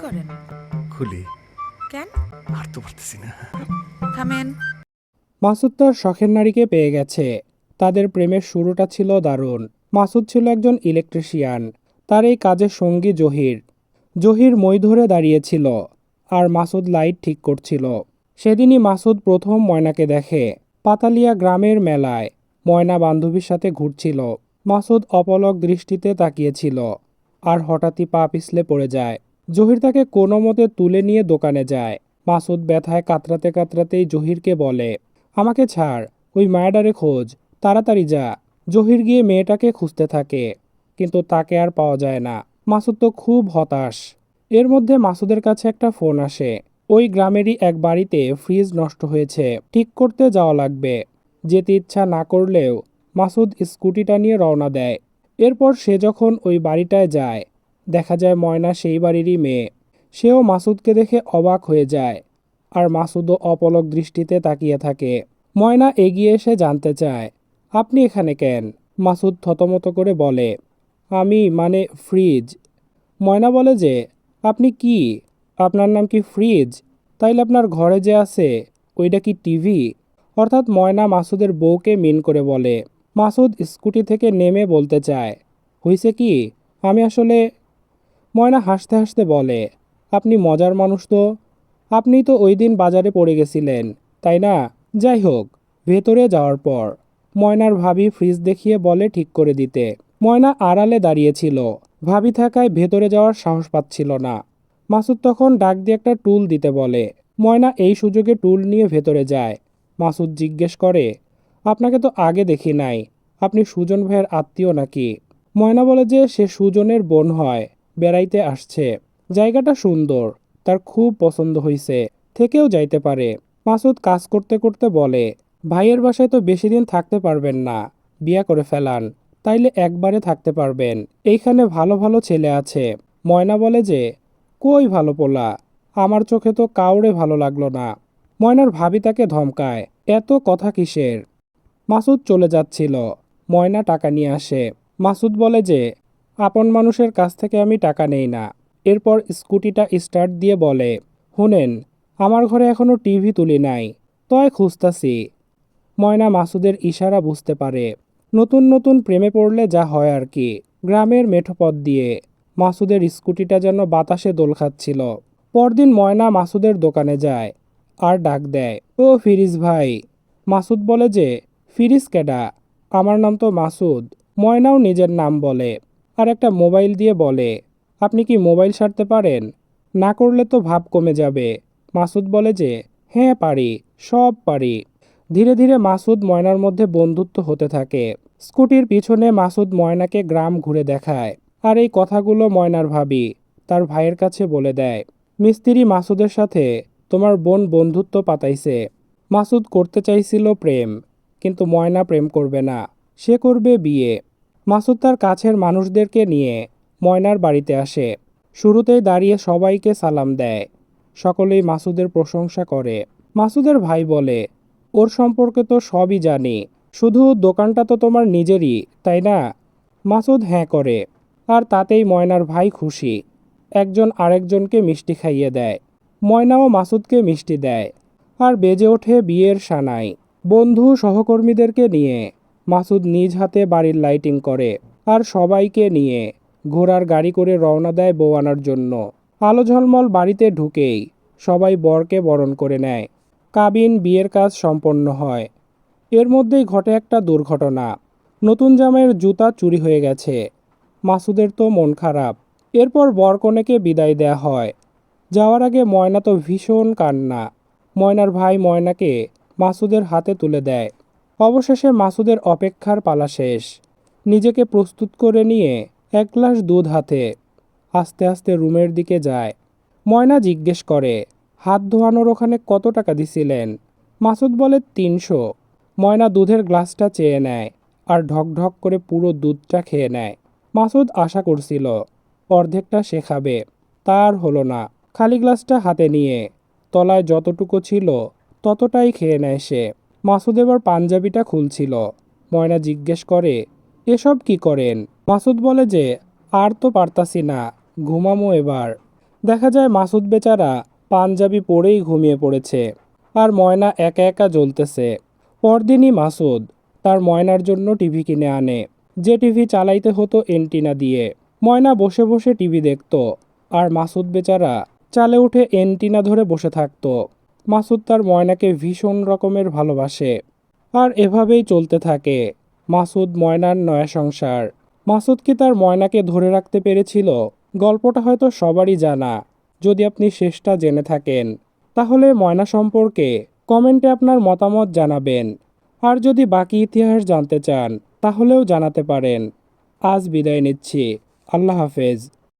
করেন? খুলি। কেন? আর তো পারতেছি না। থামেন। মাসুদ তার শখের নারীকে পেয়ে গেছে। তাদের প্রেমের শুরুটা ছিল দারুণ। মাসুদ ছিল একজন ইলেকট্রিশিয়ান তার এই কাজের সঙ্গী জহির। জহির মই ধরে দাঁড়িয়েছিল আর মাসুদ লাইট ঠিক করছিল। সেদিনই মাসুদ প্রথম ময়নাকে দেখে। পাতালিয়া গ্রামের মেলায় ময়না বান্ধবীর সাথে ঘুরছিল। মাসুদ অপলক দৃষ্টিতে তাকিয়েছিল আর হঠাৎই পা পিছলে পড়ে যায়। জহির তাকে কোনো মতে তুলে নিয়ে দোকানে যায়। মাসুদ ব্যথায় কাতরাতে কাতরাতেই জহিরকে বলে, আমাকে ছাড়, ওই মায়াডারে খোঁজ, তাড়াতাড়ি যা। জহির গিয়ে মেয়েটাকে খুঁজতে থাকে, কিন্তু তাকে আর পাওয়া যায় না। মাসুদ তো খুব হতাশ। এর মধ্যে মাসুদের কাছে একটা ফোন আসে। ওই গ্রামেরই এক বাড়িতে ফ্রিজ নষ্ট হয়েছে, ঠিক করতে যাওয়া লাগবে। যেতে ইচ্ছা না করলেও মাসুদ স্কুটিটা নিয়ে রওনা দেয়। এরপর সে যখন ওই বাড়িটায় যায় দেখা যায় ময়না সেই বাড়িরই মেয়ে। সেও মাসুদকে দেখে অবাক হয়ে যায়, আর মাসুদও অপলক দৃষ্টিতে তাকিয়ে থাকে। ময়না এগিয়ে এসে জানতে চায়, আপনি এখানে কেন? মাসুদ থতমত করে বলে, আমি মানে ফ্রিজ। ময়না বলে যে, আপনি কি? আপনার নাম কি ফ্রিজ? তাইলে আপনার ঘরে যে আছে, ওইটা কি টিভি? অর্থাৎ ময়না মাসুদের বউকে মিন করে বলে। মাসুদ স্কুটি থেকে নেমে বলতে চায়, হইছে কি? আমি আসলে ময়না হাসতে হাসতে বলে, আপনি মজার মানুষ তো। আপনি তো ওই দিন বাজারে পড়ে গেছিলেন, তাই না? যাই হোক, ভেতরে যাওয়ার পর। ময়নার ভাবি ফ্রিজ দেখিয়ে বলে ঠিক করে দিতে। ময়না আড়ালে দাঁড়িয়েছিল ভাবি থাকায় ভেতরে যাওয়ার সাহস পাচ্ছিল না। মাসুদ তখন ডাক দিয়ে একটা টুল দিতে বলে। ময়না এই সুযোগে টুল নিয়ে ভেতরে যায়। মাসুদ জিজ্ঞেস করে, আপনাকে তো আগে দেখি নাই। আপনি সুজন ভাইয়ের আত্মীয় নাকি? ময়না বলে যে সে সুজনের বোন হয়। বেড়াইতে আসছে। জায়গাটা সুন্দর, তার খুব পছন্দ হইছে, থেকেও যাইতে পারে। মাসুদ কাজ করতে করতে বলে, ভাইয়ের বাসায় তো বেশি দিন থাকতে পারবেন না, বিয়া করে ফেলান, তাইলে একবারে থাকতে পারবেন। এইখানে ভালো ভালো ছেলে আছে। ময়না বলে যে, কই ভালো পোলা, আমার চোখে তো কাউরে ভালো লাগল না। ময়নার ভাবি তাকে ধমকায়, এত কথা কিসের? মাসুদ চলে যাচ্ছিল, ময়না টাকা নিয়ে আসে। মাসুদ বলে যে আপন মানুষের কাছ থেকে আমি টাকা নেই না। এরপর স্কুটিটা স্টার্ট দিয়ে বলে শুনেন আমার ঘরে এখনও টিভি তুলি নাই, তয় খুঁজতাছি। ময়না মাসুদের ইশারা বুঝতে পারে। নতুন নতুন প্রেমে পড়লে যা হয় আর কি, গ্রামের মেঠোপথ দিয়ে। মাসুদের স্কুটিটা যেন বাতাসে দোল খাচ্ছিল। পরদিন ময়না মাসুদের দোকানে যায় আর ডাক দেয়, ও ফিরিজ ভাই। মাসুদ বলে যে, ফিরিজ কেডা? আমার নাম তো মাসুদ। ময়নাও নিজের নাম বলে আর একটা মোবাইল দিয়ে বলে, আপনি কি মোবাইল সারতে পারেন? না করলে তো ভাব কমে যাবে। মাসুদ বলে যে হ্যাঁ পারি, সব পারি। ধীরে ধীরে মাসুদ ময়নার মধ্যে বন্ধুত্ব হতে থাকে। স্কুটির পিছনে মাসুদ ময়নাকে গ্রাম ঘুরে দেখায় আর এই কথাগুলো ময়নার ভাবি, তার ভাইয়ের কাছে বলে দেয়। মিস্ত্রি মাসুদের সাথে, তোমার বোন বন্ধুত্ব পাতাইছে। মাসুদ করতে চাইছিল প্রেম, কিন্তু ময়না প্রেম করবে না। সে করবে বিয়ে। মাসুদ তার কাছের মানুষদেরকে নিয়ে ময়নার বাড়িতে আসে। শুরুতেই দাঁড়িয়ে সবাইকে সালাম দেয়। সকলেই মাসুদের প্রশংসা করে। মাসুদের ভাই বলে, ওর সম্পর্কে তো সবই জানি। শুধু দোকানটা তো তোমার নিজেরই, তাই না? মাসুদ হ্যাঁ করে। আর তাতেই ময়নার ভাই খুশি। একজন আরেকজনকে মিষ্টি খাইয়ে দেয়। ময়নাও মাসুদকে মিষ্টি দেয়। আর বেজে ওঠে বিয়ের সানাই। বন্ধু সহকর্মীদেরকে নিয়ে মাসুদ নিজ হাতে বাড়ির লাইটিং করে আর সবাইকে নিয়ে ঘোড়ার গাড়ি করে রওনা দেয় বউ আনার জন্য। আলো ঝলমল বাড়িতে ঢুকেই সবাই বরকে বরণ করে নেয়। কাবিন বিয়ের কাজ সম্পন্ন হয়। এর মধ্যেই ঘটে একটা দুর্ঘটনা। নতুন জামাইয়ের জুতা চুরি হয়ে গেছে। মাসুদের তো মন খারাপ। এরপর বরকনেকে বিদায় দেয়া হয়। যাওয়ার আগে ময়না তো ভীষণ কান্না। ময়নার ভাই ময়নাকে মাসুদের হাতে তুলে দেয়। অবশেষে মাসুদের অপেক্ষার পালা শেষ। নিজেকে প্রস্তুত করে নিয়ে এক গ্লাস দুধ হাতে আস্তে আস্তে রুমের দিকে যায়। ময়না জিজ্ঞেস করে, হাত ধোয়ানোর ওখানে কত টাকা দিছিলেন? মাসুদ বলে, তিনশো। ময়না দুধের গ্লাসটা চেয়ে নেয় আর ঢক ঢক করে পুরো দুধটা খেয়ে নেয়। মাসুদ আশা করছিল, অর্ধেকটা সে খাবে। তার হলো না। খালি গ্লাসটা হাতে নিয়ে তলায় যতটুকু ছিল ততটাই খেয়ে নেয় সে। মাসুদ এবার পাঞ্জাবিটা খুলছিল। ময়না জিজ্ঞেস করে, এসব কি করেন? মাসুদ বলে যে, আর তো পারতাছি না, ঘুমামো এবার। দেখা যায় মাসুদ বেচারা পাঞ্জাবি পরেই ঘুমিয়ে পড়েছে আর ময়না একা একা জ্বলতেছে। পরদিনই মাসুদ তার ময়নার জন্য টিভি কিনে আনে, যে টিভি চালাইতে হতো এন্টিনা দিয়ে। ময়না বসে বসে টিভি দেখত আর মাসুদ বেচারা চালে উঠে এন্টিনা ধরে বসে থাকতো। মাসুদ তার ময়নাকে ভীষণ রকমের ভালোবাসে আর এভাবেই চলতে থাকে। মাসুদ ময়নার নয়া সংসার। মাসুদ কি তার ময়নাকে ধরে রাখতে পেরেছিল? গল্পটা হয়তো সবারই জানা। যদি আপনি শেষটা জেনে থাকেন, তাহলে ময়না সম্পর্কে কমেন্টে আপনার মতামত জানাবেন। আর যদি বাকি ইতিহাস জানতে চান, তাহলেও জানাতে পারেন। আজ বিদায় নিচ্ছি। আল্লাহ হাফেজ।